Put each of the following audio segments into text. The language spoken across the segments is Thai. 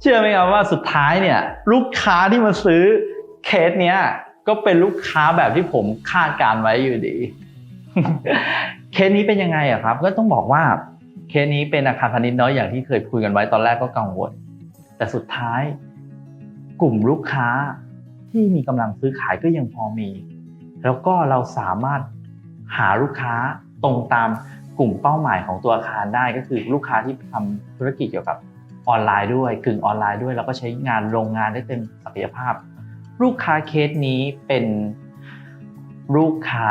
เชื่อไหมครับว่าสุดท้ายเนี่ยลูกค้าที่มาซื้อเคสเนี้ยก็เป็นลูกค้าแบบที่ผมคาดการไว้อยู่ดี เคสนี้เป็นยังไงอะครับ ก็ต้องบอกว่าเคสนี้เป็นอาคารพาณิชย์น้อยอย่างที่เคยคุยกันไว้ตอนแรกก็กังวล แต่สุดท้าย กลุ่มลูกค้าที่มีกำลังซื้อขายก็ยังพอมี แล้วก็เราสามารถหาลูกค้าตรงตามกลุ่มเป้าหมายของตัวอาคารได้ก็คือลูกค้าที่ทำธุรกิจเกี่ยวกับ ออนไลน์ด้วยกึ่งออนไลน์ด้วยแล้วก็ใช้งานโรงงานได้เต็มศักยภาพ ลูกค้าเคสนี้เป็นลูกค้า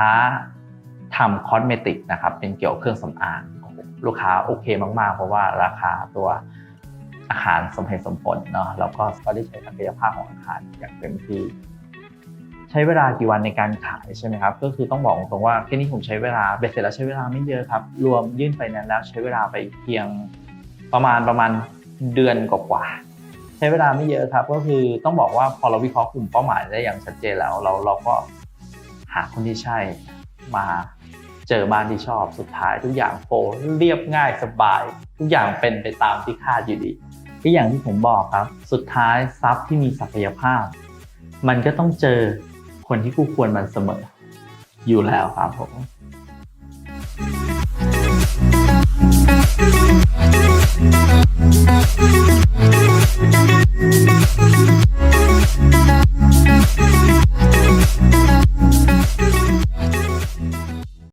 ทำคอสเมติกนะครับเป็นเกี่ยวกับเครื่องสำอางลูกค้าโอเคมากๆ เพราะว่าราคาตัวอาคารสมเหตุสมผลเนาะแล้วก็ก็ได้ใช้ศักยภาพของอาคารอย่างเต็มที่ใช้เวลากี่วันในการขายใช่ไหมครับ ก็คือต้องบอกตรงว่าแค่นี้ผมใช้เวลาเบ็ดเสร็จแล้วใช้เวลาไม่เยอะครับ รวมยื่นไฟแนนซ์แล้วใช้เวลาไปเพียงประมาณประมาณ เดือนกว่าๆใช้เวลาไม่เยอะครับ ก็คือต้องบอกว่าพอเราวิเคราะห์กลุ่มเป้าหมายได้อย่างชัดเจนแล้ว เราเราก็หาคนที่ใช่มาเจอบ้านที่ชอบสุดท้ายทุกอย่างโฟเรียบง่ายสบาย ทุกอย่างเป็นไปตามที่คาดอยู่ดีก็อย่างที่ผมบอกครับ สุดท้ายทรัพย์ที่มีศักยภาพ มันก็ต้องเจอคนที่คู่ควรมันเสมออยู่แล้วครับผม